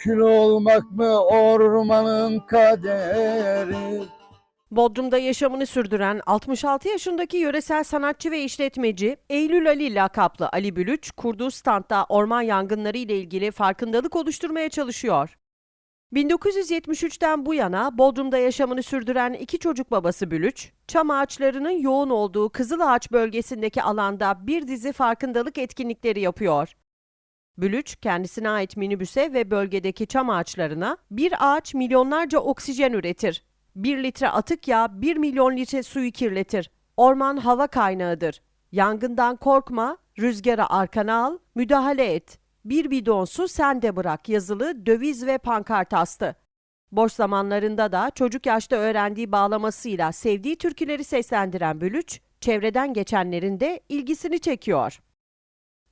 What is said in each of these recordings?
Kül olmak mı ormanın kaderi? Bodrum'da yaşamını sürdüren 66 yaşındaki yöresel sanatçı ve işletmeci Eylül Ali lakaplı Ali Bülüç, kurduğu standta orman yangınları ile ilgili farkındalık oluşturmaya çalışıyor. 1973'ten bu yana Bodrum'da yaşamını sürdüren iki çocuk babası Bülüç, çam ağaçlarının yoğun olduğu Kızılağaç bölgesindeki alanda bir dizi farkındalık etkinlikleri yapıyor. Bülüç, kendisine ait minibüse ve bölgedeki çam ağaçlarına bir ağaç milyonlarca oksijen üretir. 1 litre atık yağ 1 milyon litre suyu kirletir. Orman hava kaynağıdır. Yangından korkma, rüzgara arkana al, müdahale et. Bir bidon su sende bırak yazılı döviz ve pankart astı. Boş zamanlarında da çocuk yaşta öğrendiği bağlamasıyla sevdiği türküleri seslendiren Bülüç, çevreden geçenlerin de ilgisini çekiyor.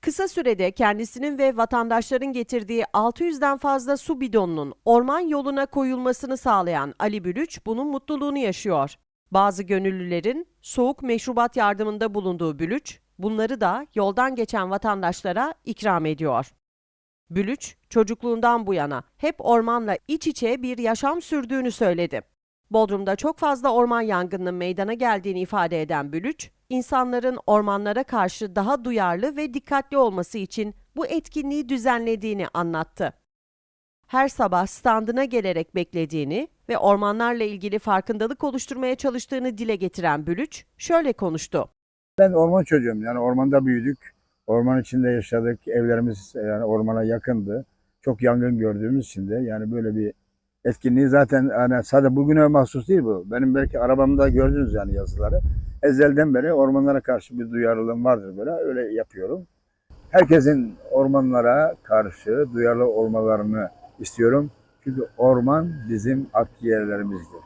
Kısa sürede kendisinin ve vatandaşların getirdiği 600'den fazla su bidonunun orman yoluna koyulmasını sağlayan Ali Bülüç bunun mutluluğunu yaşıyor. Bazı gönüllülerin soğuk meşrubat yardımında bulunduğu Bülüç, bunları da yoldan geçen vatandaşlara ikram ediyor. Bülüç, çocukluğundan bu yana hep ormanla iç içe bir yaşam sürdüğünü söyledi. Bodrum'da çok fazla orman yangınının meydana geldiğini ifade eden Bülüç, insanların ormanlara karşı daha duyarlı ve dikkatli olması için bu etkinliği düzenlediğini anlattı. Her sabah standına gelerek beklediğini ve ormanlarla ilgili farkındalık oluşturmaya çalıştığını dile getiren Bülüç şöyle konuştu. Ben orman çocuğum yani ormanda büyüdük. Orman içinde yaşadık. Evlerimiz yani ormana yakındı. Çok yangın gördüğümüz için de yani böyle bir etkinliği zaten hani sadece bugüne mahsus değil bu. Benim belki arabamda gördünüz yani yazıları. Ezelden beri ormanlara karşı bir duyarlılığım vardır böyle. Öyle yapıyorum. Herkesin ormanlara karşı duyarlı olmalarını istiyorum. Çünkü orman bizim akciğerlerimizdir.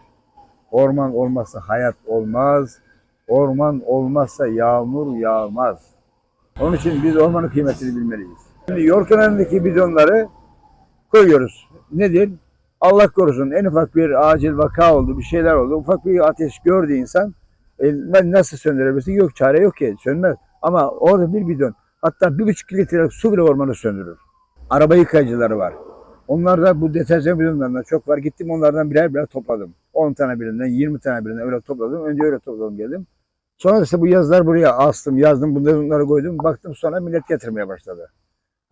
Orman olmazsa hayat olmaz. Orman olmazsa yağmur yağmaz. Onun için biz ormanın kıymetini bilmeliyiz. Şimdi yol bidonları koyuyoruz. Nedir? Allah korusun en ufak bir acil vaka oldu, bir şeyler oldu. Ufak bir ateş gördü insan. E, ben nasıl söndürebilirsin? Yok çare yok ki sönmez. Ama orada bir bidon hatta bir buçuk litrelik su bile ormanı söndürür. Araba yıkayıcıları var. Onlar da bu deterjan bidonlarından çok var. Gittim onlardan birer birer topladım. 10 tane birinden, 20 tane birinden öyle topladım. Önce öyle topladım geldim. Sonra işte bu yazılar buraya astım, yazdım, bunları koydum. Baktım sonra millet getirmeye başladı.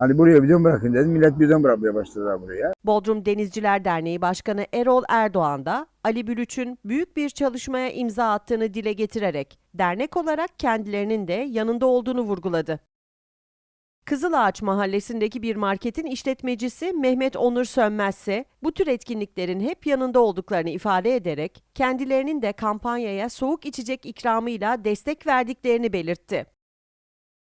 Hani buraya bidon bırakın dedim. Millet bidon bırakmaya başladılar buraya. Bodrum Denizciler Derneği Başkanı Erol Erdoğan da Ali Bülüç'ün büyük bir çalışmaya imza attığını dile getirerek dernek olarak kendilerinin de yanında olduğunu vurguladı. Kızılağaç mahallesindeki bir marketin işletmecisi Mehmet Onur Sönmezse bu tür etkinliklerin hep yanında olduklarını ifade ederek kendilerinin de kampanyaya soğuk içecek ikramıyla destek verdiklerini belirtti.